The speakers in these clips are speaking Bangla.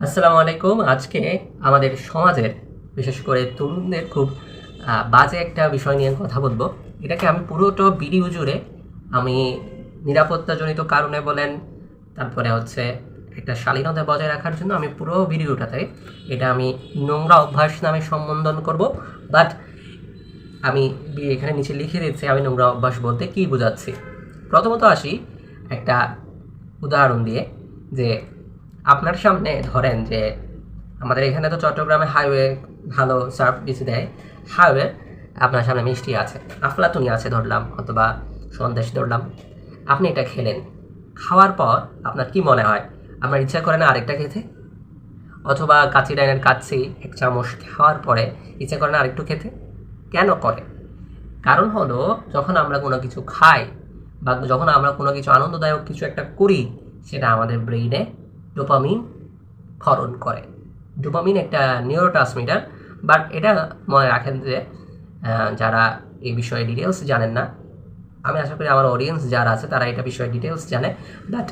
আসসালামু আলাইকুম। আজকে আমাদের সমাজের, বিশেষ করে তরুণদের খুব বাজে একটা বিষয় নিয়ে কথা বলব। এটাকে আমি পুরোটা ভিডিও জুড়ে আমি নিরাপত্তাজনিত কারণে বলেন, তারপরে হচ্ছে একটা শালীনতা বজায় রাখার জন্য আমি পুরো ভিডিওটাতে এটা আমি নোংরা অভ্যাস নামে সম্বোধন করব। বাট আমি এখানে নিচে লিখে দিচ্ছি আমি নোংরা অভ্যাস বলতে কী বোঝাচ্ছি। প্রথমত আসি একটা উদাহরণ দিয়ে যে আপনার সামনে ধরেন যে আমাদের এখানে তো চট্টগ্রামে হাইওয়ে ভালো সার্ভিস দেয়। হাইওয়ে আপনার সামনে মিষ্টি আছে, আফলাতুনি আছে ধরলাম অথবা সন্দেশ ধরলাম। আপনি এটা খেলেন। খাওয়ার পর আপনার কি মনে হয়? আপনার ইচ্ছা করে না আরেকটা খেতে? অথবা কাচি ডাইনের কাচ্ছি, এক চামচ খাওয়ার পরে ইচ্ছা করে না আরেকটু খেতে? কেন করে? কারণ হলো, যখন আমরা কোনো কিছু খাই বা যখন আমরা কোনো কিছু আনন্দদায়ক কিছু একটা করি, সেটা আমাদের ব্রেইনে ডোপামিন ক্ষরণ করে। ডোপামিন একটা নিউরো ট্রান্সমিটার বাট এটা মনে রাখেন যে যারা এই বিষয়ে ডিটেলস জানেন না, আমি আশা করি আমার অডিয়েন্স যারা আছে, তারা এটা বিষয়ে ডিটেলস জানে। বাট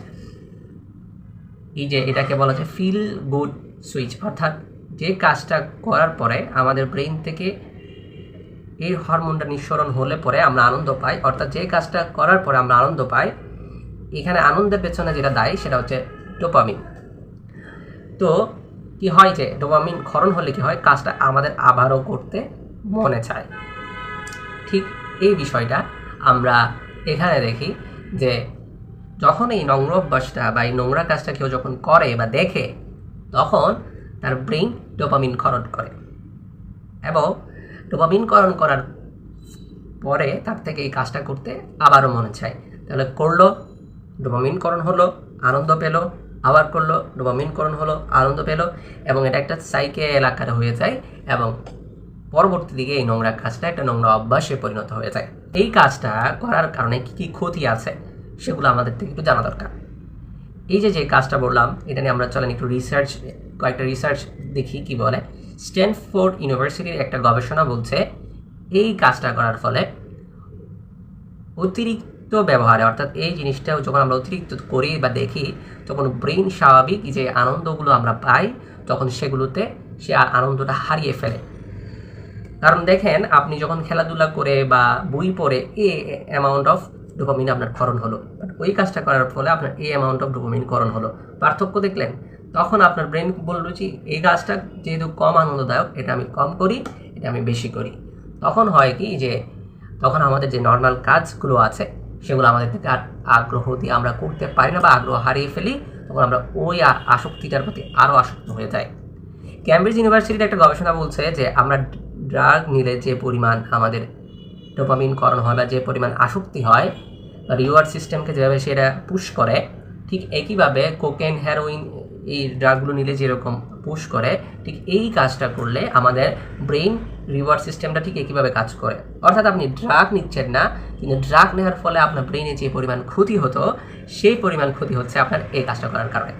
এই যে এটাকে বলা যায় ফিল গুড সুইচ অর্থাৎ যে কাজটা করার পরে আমাদের ব্রেইন থেকে এই হরমোনটা নিঃসরণ হলে পরে আমরা আনন্দ পাই। অর্থাৎ যে কাজটা করার পরে আমরা আনন্দ পাই, এখানে আনন্দের পেছনে যেটা দায়ী, সেটা হচ্ছে ডোপামিন। তো কি হয় যে, ডোপামিন ক্ষরণ হলে কি হয়, কাজটা আমাদের আবারও করতে মনে চায়। ঠিক এই বিষয়টা আমরা এখানে দেখি যে, যখন এই নোংরা অভ্যাসটা বা এই নোংরা কাজটা কেউ যখন করে বা দেখে, তখন তার ব্রেইন ডোপামিন ক্ষরণ করে। এবং ডোপামিনকরণ করার পরে তার থেকে এই কাজটা করতে আবারও মনে চায়। তাহলে করল ডোপামিনকরণ হলো, আনন্দ পেল আবার করল, ডোপামিনকরণ হলো, আনন্দ পেল এবং এটা একটা সাইকেল আকারে হয়ে যায় এবং পরবর্তী দিকে এই নোংরা কাজটা একটা নোংরা অভ্যাসে পরিণত হয়ে যায়। এই কাজটা করার কারণে কী কী ক্ষতি আছে সেগুলো আমাদের থেকে একটু জানা দরকার। এই যে যে কাজটা বললাম, এটা নিয়ে আমরা চলেন একটু রিসার্চ কয়েকটা রিসার্চ দেখি কি বলে। স্ট্যানফোর্ড ইউনিভার্সিটির একটা গবেষণা বলছে, এই কাজটা করার ফলে অতিরিক্ত ব্যবহারে। অর্থাৎ এই জিনিসটা যখন আমরা অতিরিক্ত করি বা দেখি, তখন ব্রেইন স্বাভাবিক যে আনন্দগুলো আমরা পাই, তখন সেগুলোতে সে আর আনন্দটা হারিয়ে ফেলে। কারণ দেখেন, আপনি যখন খেলাধুলা করে বা বই পড়ে, এ অ্যামাউন্ট অফ ডোপামিন আপনার ক্ষরণ হলো। বাট ওই কাজটা করার ফলে আপনার এ অ্যামাউন্ট অফ ডোপামিন ক্ষরণ হলো। পার্থক্য দেখলেন? তখন আপনার ব্রেন বলল যে, এই কাজটা যেহেতু কম আনন্দদায়ক, এটা আমি কম করি, এটা আমি বেশি করি। তখন হয় কি যে, তখন আমাদের যে নর্মাল কাজগুলো আছে সেগুলো আমাদের থেকে আর আগ্রহ দিয়ে আমরা করতে পারি না বা আগ্রহ হারিয়ে ফেলি, তখন আমরা ওই আসক্তিটার প্রতি আরও আসক্ত হয়ে যাই। ক্যামব্রিজ ইউনিভার্সিটির একটা গবেষণা বলছে যে, আমরা ড্রাগ নিলে যে পরিমাণ আমাদের ডোপামিনকরণ হয় বা যে পরিমাণ আসক্তি হয় রিওয়ার্ড সিস্টেমকে যেভাবে সেটা পুশ করে, ঠিক একইভাবে কোকেন হেরোইন এই ড্রাগগুলো নিলে যেরকম পুশ করে, ঠিক এই কাজটা করলে আমাদের ব্রেইন রিওয়ার্ড সিস্টেমটা ঠিক একইভাবে কাজ করে। অর্থাৎ আপনি ড্রাগ নিচ্ছেন না, কিন্তু ড্রাগ নেওয়ার ফলে আপনার ব্রেইনে যে পরিমাণ ক্ষতি হতো, সেই পরিমাণ ক্ষতি হচ্ছে আপনার এই কাজটা করার কারণে।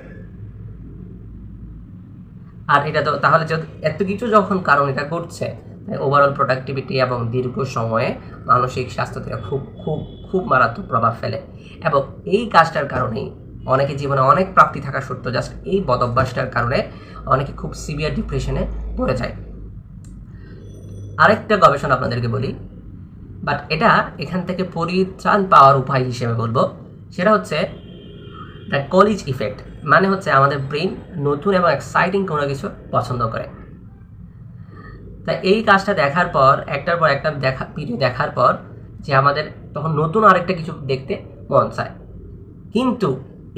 আর এটা তো তাহলে এত কিছু যখন কারণ এটা ঘটছে ওভারঅল প্রোডাক্টিভিটি এবং দীর্ঘ সময়ে মানসিক স্বাস্থ্যতে খুব খুব খুব মারাত্মক প্রভাব ফেলে। এবং এই কাজটার কারণেই অনেকে জীবনে অনেক প্রাপ্তি থাকা সত্ত্বেও জাস্ট এই বদ অভ্যাসটার কারণে অনেকে খুব সিভিয়ার ডিপ্রেশনে পড়ে যায়। আরেকটা গবেষণা আপনাদেরকে বলি বাট এটা এখান থেকে পরিত্রাণ পাওয়ার উপায় হিসেবে বলব, সেটা হচ্ছে দ্য কলিজ ইফেক্ট মানে হচ্ছে আমাদের ব্রেন নতুন এবং এক্সাইটিং কোনো কিছু পছন্দ করে। তা এই কাজটা দেখার পর, একটার পর একটা দেখা ভিডিও দেখার পর যে আমাদের তখন নতুন আরেকটা কিছু দেখতে মন চায়। কিন্তু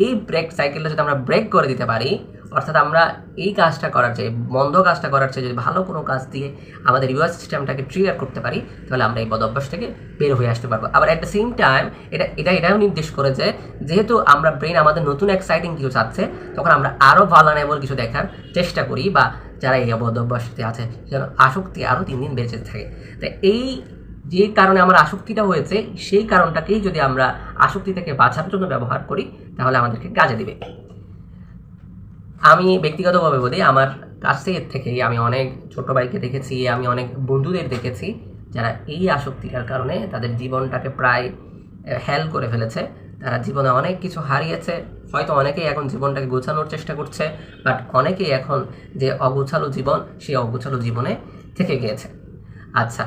এই ব্রেক সাইকেলটা যদি আমরা ব্রেক করে দিতে পারি, অর্থাৎ আমরা এই কাজটা করার চেয়ে মন্দ কাজটা করার চেয়ে যদি ভালো কোনো কাজ দিয়ে আমাদের রিওয়ার্ড সিস্টেমটাকে ট্রিগার করতে পারি, তাহলে আমরা এই বদ অভ্যাস থেকে বের হয়ে আসতে পারব। আবার অ্যাট দ্য সেম টাইম এটা এটা, এটাও নির্দেশ করে যে যেহেতু আমরা ব্রেন আমাদের নতুন এক্সাইটিং কিছু চাচ্ছে, তখন আমরা আরও ভালানেবল কিছু দেখার চেষ্টা করি, বা যারা এই বদ অভ্যাসতে আছে, যেন আসক্তি আরও তিন দিন বেঁচে থাকে। তাই এই যে কারণে আমার আসক্তিটা হয়েছে, সেই কারণটাকেই যদি আমরা আসক্তি থেকে বাঁচার জন্য ব্যবহার করি, তাহলে আমাদেরকে কাজে দিবে। আমি ব্যক্তিগতভাবে বলি, আমার কাছের থেকেই আমি অনেক ছোট ভাইকে দেখেছি, আমি অনেক বন্ধুদের দেখেছি, যারা এই আসক্তিটার কারণে তাদের জীবনটাকে প্রায় হেল করে ফেলেছে। তারা জীবনে অনেক কিছু হারিয়েছে, হয়তো অনেকেই এখন জীবনটাকে গোছানোর চেষ্টা করছে, বাট অনেকেই এখন যে অগোছালো জীবন, সেই অগোছালো জীবনে থেকে গিয়েছে। আচ্ছা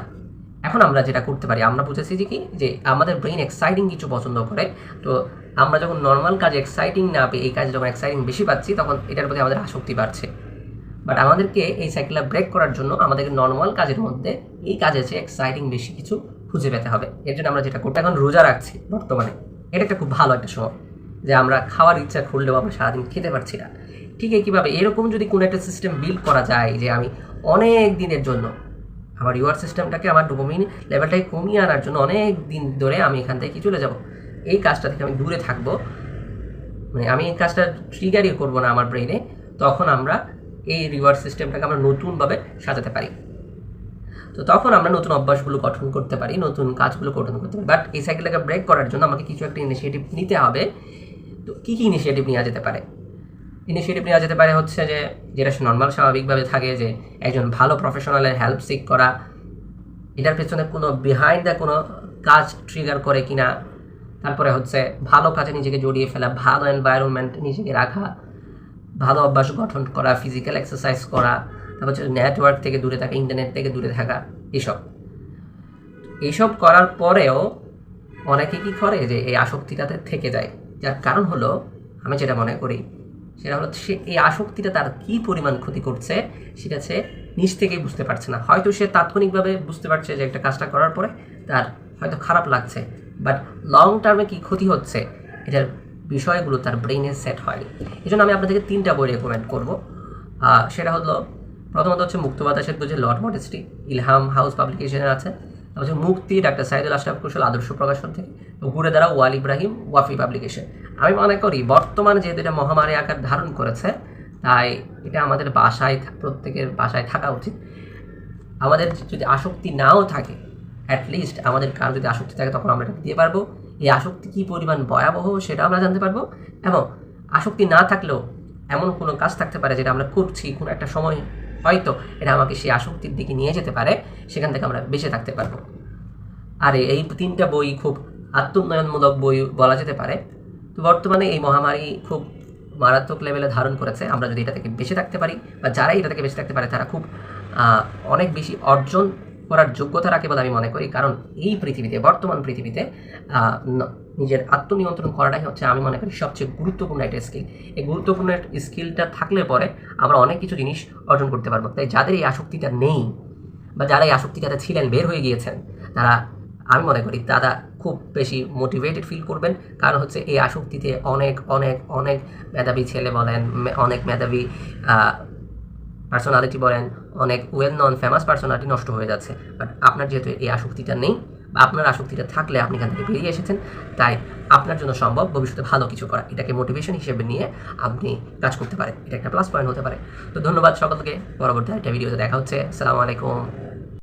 এখন আমরা যেটা করতে পারি, আমরা বুঝেছি যে কি? যে আমাদের ব্রেইন এক্সাইটিং কিছু পছন্দ করে। তো আমরা যখন নর্মাল কাজে এক্সাইটিং না পেয়ে, এই কাজে যখন এক্সাইটিং বেশি পাচ্ছি, তখন এটার প্রতি আমাদের আসক্তি বাড়ছে। বাট আমাদেরকে এই সাইকেলটা ব্রেক করার জন্য আমাদেরকে নর্মাল কাজের মধ্যে এই কাজে চেয়ে এক্সাইটিং বেশি কিছু খুঁজে পেতে হবে। এর জন্য আমরা যেটা করতে এখন রোজা রাখছি বর্তমানে। এটা একটা খুব ভালো একটা সময়, যে আমরা খাওয়ার ইচ্ছা করলেও আমরা সারাদিন খেতে পারছি না। ঠিক কীভাবে এরকম যদি কোনো একটা সিস্টেম বিল্ড করা যায়, যে আমি অনেক দিনের জন্য আমার রিওয়ার্ড সিস্টেমটাকে আমার ডোপামিন লেভেলটাকে কমিয়ে আনার জন্য অনেক দিন ধরে আমি এখান থেকে চলে যাব। এই কাজটা থেকে আমি দূরে থাকব। মানে আমি এই কাজটা ট্রিগারই করব না আমার ব্রেনে তখন আমরা এই রিওয়ার্ড সিস্টেমটাকে আমরা নতুনভাবে সাজাতে পারি। তো তখন আমরা নতুন অভ্যাসগুলো গঠন করতে পারি, নতুন কাজগুলো গঠন করতে পারি। বাট এই সাইকেলটাকে ব্রেক করার জন্য আমাকে কিছু একটা ইনিশিয়েটিভ নিতে হবে। তো কী কী ইনিশিয়েটিভ নেওয়া যেতে পারে? ইনিশিয়েটিভ নেওয়া যেতে পারে হচ্ছে যে, যেটা নর্মাল স্বাভাবিকভাবে থাকে যে, একজন ভালো প্রফেশনালের হেল্প সিক করা, এটার পেছনে কোনো বিহাইন্ড দ্য কোনো কাজ ট্রিগার করে কিনা, তারপরে হচ্ছে ভালো কাজে নিজেকে জড়িয়ে ফেলা, ভালো এনভায়রনমেন্ট নিজেকে রাখা, ভালো অভ্যাস গঠন করা ফিজিক্যাল এক্সারসাইজ করা, তারপর হচ্ছে নেটওয়ার্ক থেকে দূরে থাকা ইন্টারনেট থেকে দূরে থাকা, এসব। এইসব করার পরেও অনেকে কি করে যে, এই আসক্তিটাতে থেকে যায়। যার কারণ হলো, আমি যেটা মনে করি সেটা হলো সে এই আসক্তিটা তার কী পরিমাণ ক্ষতি করছে, সেটা সে নিজ থেকেই বুঝতে পারছে না। হয়তো সে তাৎক্ষণিকভাবে বুঝতে পারছে যে একটা কাজটা করার পরে তার হয়তো খারাপ লাগছে বাট লং টার্মে কী ক্ষতি হচ্ছে, এটার বিষয়গুলো তার ব্রেইনে সেট হয়নি। এই জন্য আমি আপনাদেরকে তিনটা বই রেকমেন্ড করব। সেটা হলো, প্রথমত হচ্ছে মুক্ত বাতাসের যে লর্ড মডেস্টি ইলহাম হাউস পাবলিকেশনে আছে। তারপর হচ্ছে মুক্তি, ডাক্তার সাইদুল আশরাফ কুশল, আদর্শ প্রকাশন থেকে। ঘুরে দ্বারা ওয়াল ইব্রাহিম, ওয়াফি পাবলিকেশন। আমি মনে করি, বর্তমানে যেহেতু এটা মহামারী আকার ধারণ করেছে, তাই এটা আমাদের বাসায় প্রত্যেকের বাসায় থাকা উচিত। আমাদের যদি আসক্তি নাও থাকে অ্যাটলিস্ট আমাদের কার যদি আসক্তি থাকে, তখন আমরা এটা দিতে পারব। এই আসক্তি কী পরিমাণ ভয়াবহ, সেটা আমরা জানতে পারব। এবং আসক্তি না থাকলেও এমন কোনো কাজ থাকতে পারে যেটা আমরা করছি কোনো একটা সময় হয়তো এটা আমাকে সেই আসক্তির দিকে নিয়ে যেতে পারে, সেখান থেকে আমরা বেঁচে থাকতে পারব। আর, এই তিনটা বই খুব আত্মোন্নয়নমূলক বই বলা যেতে পারে। তো বর্তমানে এই মহামারী খুব মারাত্মক লেভেলে ধারণ করেছে। আমরা যদি এটা থেকে বেঁচে থাকতে পারি বা যারাই এটা থেকে বেঁচে থাকতে পারে, তারা খুব অনেক বেশি অর্জন করার যোগ্যতা রাখে বলে আমি মনে করি। কারণ এই পৃথিবীতে, বর্তমান পৃথিবীতে নিজের আত্মনিয়ন্ত্রণ করাটাই হচ্ছে আমি মনে করি সবচেয়ে গুরুত্বপূর্ণ একটা স্কিল এই গুরুত্বপূর্ণ স্কিলটা থাকলে পরে আমরা অনেক কিছু জিনিস অর্জন করতে পারব। তাই যাদের এই আসক্তিটা নেই বা যারা এই আসক্তিটাতে ছিলেন, বের হয়ে গিয়েছেন, তারা আমি মনে করি তারা খুব বেশি মোটিভেটেড ফিল করবেন। কারণ হচ্ছে এই আসক্তিতে অনেক অনেক অনেক মেধাবী ছেলে বলেন অনেক মেধাবী পার্সোনালিটি বলেন, অনেক ওয়েল নন ফেমাস পার্সোনালিটি নষ্ট হয়ে যাচ্ছে। বাট আপনার যেহেতু এই আসক্তিটা নেই, বা আপনার আসক্তিটা থাকলে আপনি এখান থেকে বেরিয়ে এসেছেন, তাই আপনার জন্য সম্ভব ভবিষ্যতে ভালো কিছু করা। এটাকে মোটিভেশন হিসেবে নিয়ে আপনি কাজ করতে পারেন। এটা একটা প্লাস পয়েন্ট হতে পারে। তো ধন্যবাদ সকলকে। পরবর্তী একটা ভিডিওতে দেখা হচ্ছে। আসসালামু আলাইকুম।